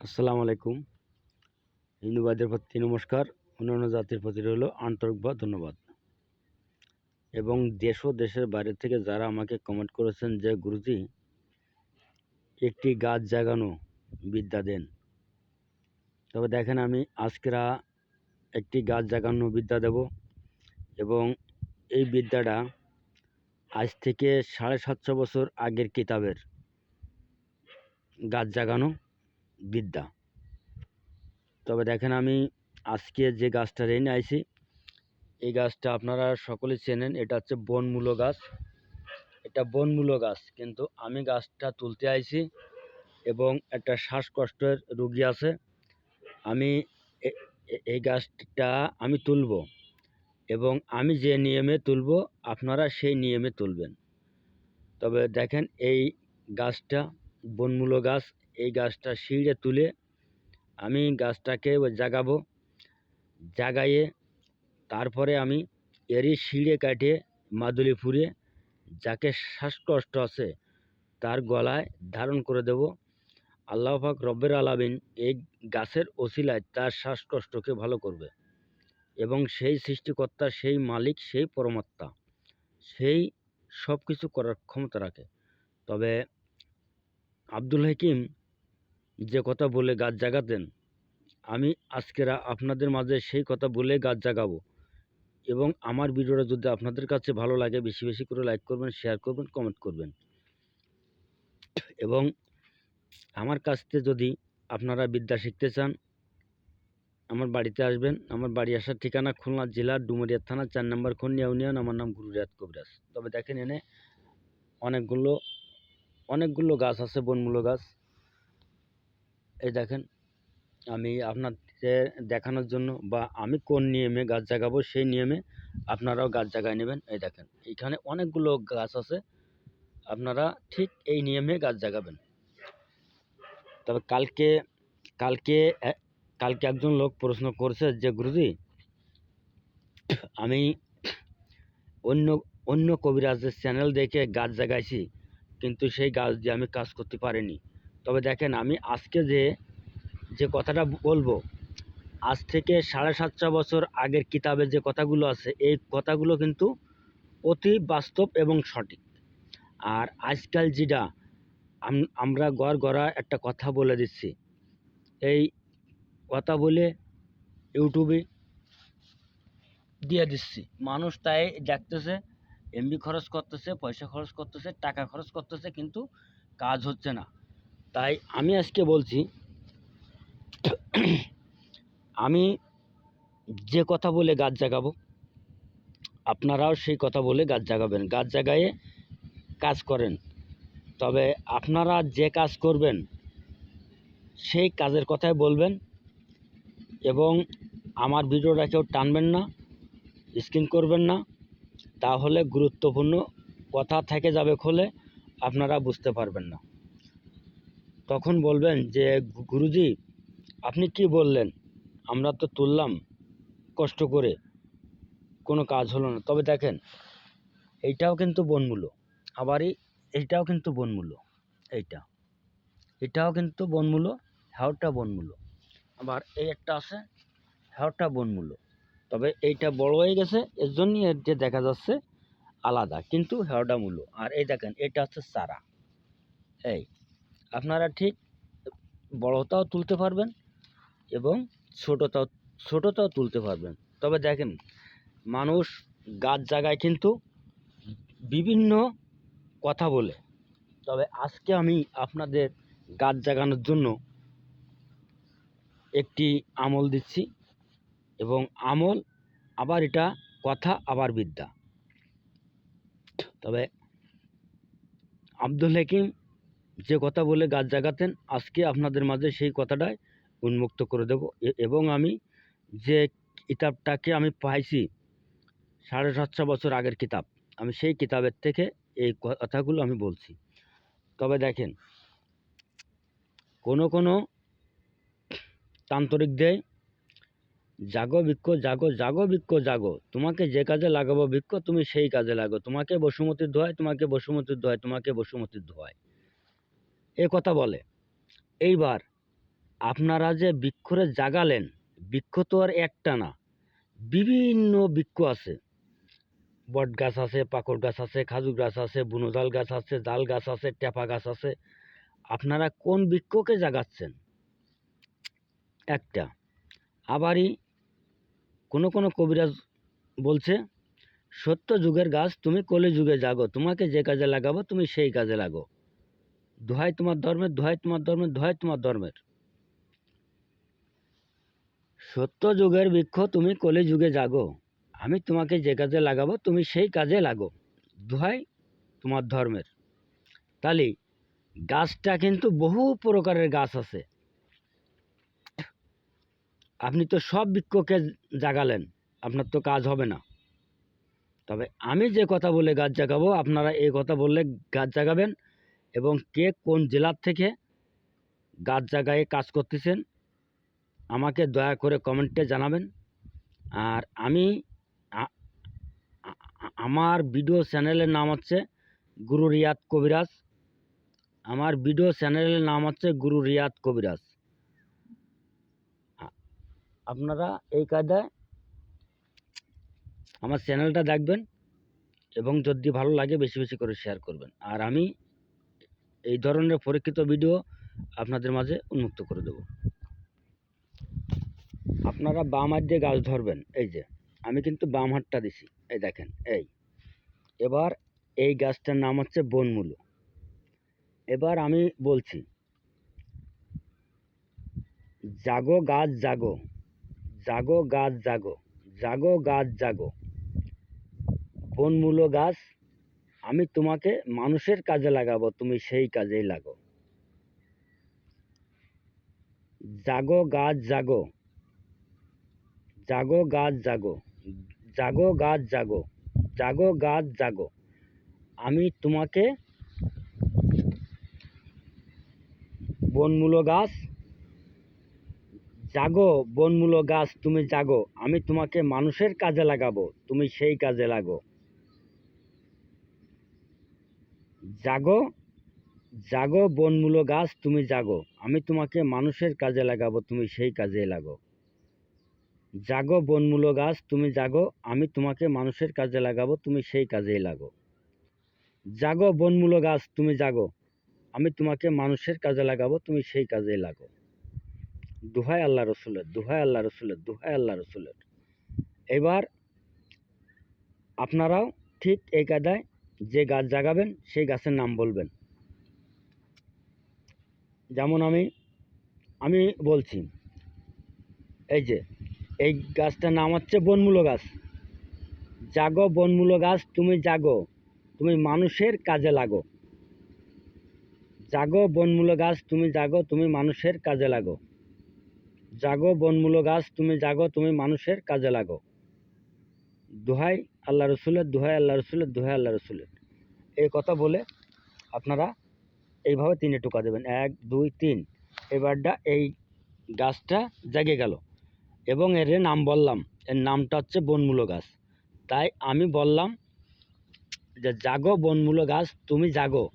আসসালামু আলাইকুম। হিন্দু ভাইদের প্রতি নমস্কার। অন্যান্য জাতির প্রতি রইল আন্তরিক বা ধন্যবাদ। এবং দেশ ও দেশের বাইরে থেকে যারা আমাকে কমেন্ট করেছেন যে, গুরুজি, একটি গাছ জাগানো বিদ্যা দেন। তবে দেখেন আমি আজকেরা একটি গাছ জাগানো বিদ্যা দেব এবং এই বিদ্যাটা আজ থেকে সাড়ে সাতশো বছর আগের কিতাবের গাছ জাগানো বিদ্যা। তবে দেখেন আমি আজকে যে গাছটা রেনে আইছি, এই গাছটা আপনারা সকলে চেনেন, এটা হচ্ছে বনমূলো গাছ। এটা বনমূলো গাছ, কিন্তু আমি গাছটা তুলতে আইছি এবং একটা শ্বাসকষ্টের রুগী আছে। আমি এই গাছটা আমি তুলব এবং আমি যে নিয়মে তুলব, আপনারা সেই নিয়মে তুলবেন। তবে দেখেন এই গাছটা বনমূলো গাছ, এই গাছটা সিঁড়ে তুলে আমি গাছটাকে জাগাবো। জাগাইয়ে তারপরে আমি এরই সিঁড়ে কাটে মাদুলি ফুরিয়ে যাকে শ্বাসকষ্ট আছে, তার গলায় ধারণ করে দেব। আল্লাহ পাক রব্বের আলামিন এই গাছের ওসিলায় তার শ্বাসকষ্টকে ভালো করবে এবং সেই সৃষ্টিকর্তা, সেই মালিক, সেই পরমাত্মা, সেই সব কিছু করার ক্ষমতা রাখে। তবে আব্দুল হাকিম যে কথা বলে গাছ জাগাতেন, আমি আজকের আপনাদের মাঝে সেই কথা বলে গাছ জাগাবো। এবং আমার ভিডিওটা যদি আপনাদের কাছে ভালো লাগে, বেশি বেশি করে লাইক করবেন, শেয়ার করবেন, কমেন্ট করবেন। এবং আমার কাছ থেকে যদি আপনারা বিদ্যা শিখতে চান, আমার বাড়িতে আসবেন। আমার বাড়ি আসার ঠিকানা খুলনা জেলার ডুমুরিয়া থানা, চার নম্বর খন্ডিয়া ইউনিয়ন। আমার নাম গুরু রিয়াদ কবিরাজ। তবে দেখেন এনে অনেকগুলো অনেকগুলো গাছ আছে, বনমূলো গাছ। এই দেখেন, আমি আপনাদের দেখানোর জন্য বা আমি কোন নিয়মে গাছ জাগাবো, সেই নিয়মে আপনারাও গাছ জাগায় নেবেন। এই দেখেন এখানে অনেকগুলো গাছ আছে, আপনারা ঠিক এই নিয়মে গাছ জাগাবেন। তবে কালকে কালকে কালকে একজন লোক প্রশ্ন করছে যে, গুরুজি, আমি অন্য অন্য কবিরাজের চ্যানেল দেখে গাছ জাগাইছি কিন্তু সেই গাছ দিয়ে আমি কাজ করতে পারিনি। তবে দেখেন, আমি আজকে যে যে কথাটা বলব, আজ থেকে সাড়ে সাতশো বছর আগের কিতাবে যে কথাগুলো আছে, এই কথাগুলো কিন্তু অতি বাস্তব এবং সঠিক। আর আজকাল যেটা আমরা গড় গড়া একটা কথা বলে দিচ্ছি। এই কথা বলে ইউটিউবে দিয়ে দিচ্ছি। মানুষ তাই দেখতেছে এমবি খরচ করতেছে, পয়সা খরচ করতেছে, টাকা খরচ করতেছে, কিন্তু কাজ হচ্ছে না। তাই আমি আজকে বলছি, আমি যে কথা বলে গাছ জাগাবো, আপনারাও সেই কথা বলে গাছ জাগাবেন। গাছ জাগায়ে কাজ করেন। তবে আপনারা যে কাজ করবেন, সেই কাজের কথাই বলবেন এবং আমার ভিডিওটা কেউ টানবেন না স্ক্রিন করবেন না। তাহলে গুরুত্বপূর্ণ কথা থেকে যাবে খোলে আপনারা বুঝতে পারবেন না। তখন বলবেন যে, গুরুজি, আপনি কি বললেন? আমরা তো তুললাম কষ্ট করে। কোনো কাজ হলো না। তবে দেখেন, এইটাও কিন্তু বনমূল্য আবারই এই এইটাও কিন্তু বনমূল্য এইটা। এটাও কিন্তু বনমূল্য হ্যাওটা বনমূল্য আবার এই একটা আছে, হ্যাওটা বনমূল্য তবে এইটা বড় হয়ে গেছে, এর জন্যই এর যে দেখা যাচ্ছে আলাদা, কিন্তু হ্যাওটা মূল্য। আর এই দেখেন, এটা হচ্ছে চারা। এই, আপনারা ঠিক বড়টাও তুলতে পারবেন এবং ছোটটাও ছোটটাও তুলতে পারবেন। তবে দেখেন, মানুষ গাছ জাগায় কিন্তু বিভিন্ন কথা বলে। তবে আজকে আমি আপনাদের গাছ জাগানোর জন্য একটি আমল দিচ্ছি। এবং আমল, আবার এটা কথা, আবার বিদ্যা। তবে আব্দুল হাকিম যে কথা বলে গাছ জাগাতেন, আজকে আপনাদের মাঝে সেই কথাটাই উন্মুক্ত করে দেব। এবং আমি যে কিতাবটাকে আমি পাইছি, সাড়ে সাতশো বছর আগের কিতাব, আমি সেই কিতাবের থেকে এই কথাগুলো আমি বলছি। তবে দেখেন, কোনো কোনো তান্ত্রিক দেয় জাগো বৃক্ষ, জাগো জাগো বৃক্ষ, জাগো। তোমাকে যে কাজে লাগাবো বৃক্ষ, তুমি সেই কাজে লাগো। তোমাকে বসুমতির দোহায় তোমাকে বসুমতির দোহায় তোমাকে বসুমতির দোহায় এ কথা বলে। এইবার আপনারা যে বৃক্ষরে জাগালেন, বৃক্ষ তো আর একটা না, বিভিন্ন বৃক্ষ আছে। বট গাছ আছে পাকড় গাছ আছে, খাজু গাছ আছে বুনোজাল গাছ আছে জাল গাছ আছে টেপা গাছ আছে। আপনারা কোন বৃক্ষকে জাগাচ্ছেন? একটা। আবারই কোনো কোনো কবিরাজ বলছে, সত্য যুগের গাছ তুমি কলি যুগে জাগো, তোমাকে যে কাজে লাগাবো তুমি সেই কাজে লাগো। দোহাই তোমার ধর্মের, দোহাই তোমার ধর্মের, দোহাই তোমার ধর্মের। সত্য যুগের বৃক্ষ তুমি কলি যুগে জাগো, আমি তোমাকে যে কাজে লাগাবো তুমি সেই কাজে লাগো। দোহাই তোমার ধর্মের। তাহলে গাছটা কিন্তু বহু প্রকারের গাছ আছে। আপনি তো সব বৃক্ষকে জাগালেন, আপনার তো কাজ হবে না। তবে আমি যে কথা বলে গাছ জাগাবো, আপনারা এই কথা বললে গাছ জাগাবেন এবং কে কোন জেলার থেকে গাছ জাগায় কাজ করতেছেন, আমাকে দয়া করে কমেন্টে জানাবেন। আর আমি আমার ভিডিও চ্যানেলের নাম হচ্ছে গুরু রিয়াদ কবিরাজ। আমার ভিডিও চ্যানেলের নাম হচ্ছে গুরু রিয়াদ কবিরাজ। আপনারা এই কায়দায় আমার চ্যানেলটা দেখবেন এবং যদি ভালো লাগে বেশি বেশি করে শেয়ার করবেন। আর আমি এই ধরনের পরীক্ষিত ভিডিও আপনাদের মাঝে উন্মুক্ত করে দেব। আপনারা বাম হাত দিয়ে গাছ ধরবেন, এই যে। আমি কিন্তু বাম হাতটা দিছি, এই দেখেন, এই। এবার এই গাছটার নাম হচ্ছে বনমূলো। এবার আমি বলছি, জাগো গাছ, জাগো। জাগো গাছ জাগো জাগো গাছ জাগো। বনমূলো গাছ, আমি তোমাকে মানুষের কাজে লাগাবো, তুমি সেই কাজেই লাগো। জাগো গাছ জাগো জাগো গাছ জাগো জাগো গাছ জাগো জাগো গাছ জাগো। আমি তোমাকে বনমূলো গাছ জাগো, বনমূলো গাছ তুমি জাগো, আমি তোমাকে মানুষের কাজে লাগাবো, তুমি সেই কাজে লাগো। জাগো জাগো, বনমূলো গাছ তুমি জাগো, আমি তোমাকে মানুষের কাজে লাগাবো, তুমি সেই কাজে লাগো। জাগো, বনমূলো গাছ তুমি জাগো, আমি তোমাকে মানুষের কাজে লাগাবো, তুমি সেই কাজেই লাগো। জাগো, বনমূলো গাছ তুমি জাগো, আমি তোমাকে মানুষের কাজে লাগাবো, তুমি সেই কাজেই লাগো। দুহাই আল্লাহ রসুলের দুহাই আল্লাহ রসুলের দুহাই আল্লাহ রসুলের। এবার আপনারাও ঠিক এই কায়দায় যে গাছ জাগাবেন, সেই গাছের নাম বলবেন। যেমন আমি আমি বলছি, এই যে, এই গাছটার নাম হচ্ছে বনমূলো গাছ। জাগো বনমূলো গাছ, তুমি জাগো, তুমি মানুষের কাজে লাগো। জাগো বনমূলো গাছ, তুমি জাগো, তুমি মানুষের কাজে লাগো। জাগো, বনমূলো গাছ, তুমি জাগো, তুমি মানুষের কাজে লাগো। দোহাই আল্লাহ রসুলের, দোহাই আল্লাহ রসুলের, দোহাই আল্লাহ রসুলের। এই কথা বলে আপনারা এইভাবে তিনে টোকা দেবেন। এক, দুই, তিন। এবারটা এই গাছটা জাগে গেল এবং এর নাম বললাম। এর নামটা হচ্ছে বনমূলো গাছ। তাই আমি বললাম যে, জাগো, বনমূলো গাছ, তুমি জাগো,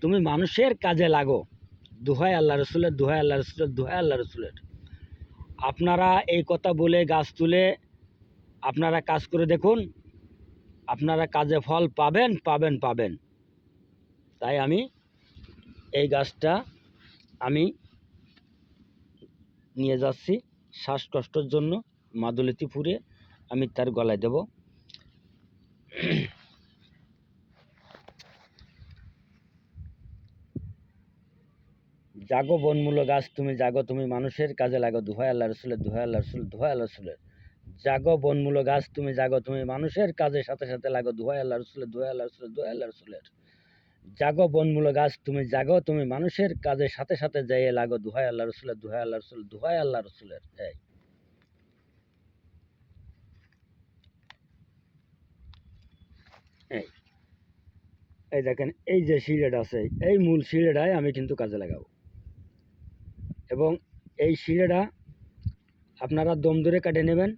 তুমি মানুষের কাজে লাগো। দোহাই আল্লাহ রসুলের, দোহাই আল্লাহ রসুলের, দোহাই আল্লাহ রসুলের। আপনারা এই কথা বলে গাছ তুলে আপনারা কাজ করে দেখুন, আপনারা কাজে ফল পাবেন পাবেন পাবেন। তাই আমি এই গাছটা আমি নিয়ে যাচ্ছি শ্বাসকষ্টর জন্য মাদুলিতিপুরে আমি তার গলায় দেব। জাগো বনমূল গাছ, তুমি জাগো, তুমি মানুষের কাজে লাগো। দুহাই আল্লাহ রসুলের দুহাই আল্লাহ রসুল দুহাই আল্লাহ রসুলের জাগো বনমূল গাছ, তুমি জাগো, তুমি মানুষের কাজের সাথে সাথে লাগো। দুহাই আল্লাহ রসুলের দুহাই আল্লাহ রসুলের দুহাই আল্লাহ রসুলের। জাগো বনমূল গাছ, তুমি জাগো, তুমি মানুষের কাজের সাথে সাথে যাইয়ে লাগো। দুহাই আল্লাহ রসুলের দুহাই আল্লাহ রসুল দুহাই আল্লাহ রসুলের। এই। এই। দেখেন, এই যে সিঁড়েটা আছে, এই মূল সিঁড়েটাই আমি কিন্তু কাজে লাগাবো। এবং এই শিলেটা আপনারা দম ধরে কাটে নেবেন।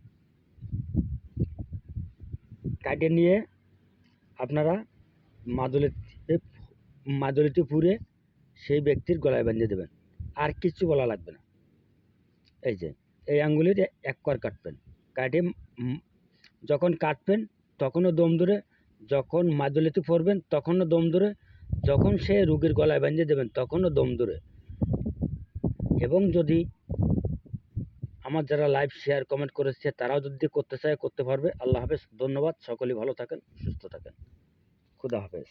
কাটে নিয়ে আপনারা মাদুলি মাদুলিতে পুরে সেই ব্যক্তির গলায় বেঁধে দেবেন। আর কিচ্ছু বলা লাগবে না। এই যে, এই আঙ্গুলির এক কর কাটবেন। কাটে যখন কাটবেন তখনও দম ধরে যখন মাদুলিতে পড়বেন তখনও দম ধরে, যখন সে রুগীর গলায় বাঁধিয়ে দেবেন তখনও দম ধরে। এবং যদি আমার যারা লাইভ শেয়ার কমেন্ট করেছে, তারাও যদি করতে চায়, করতে পারবে। আল্লাহ হাফেজ। ধন্যবাদ। সকলেই ভালো থাকেন, সুস্থ থাকেন। খুদা হাফেজ।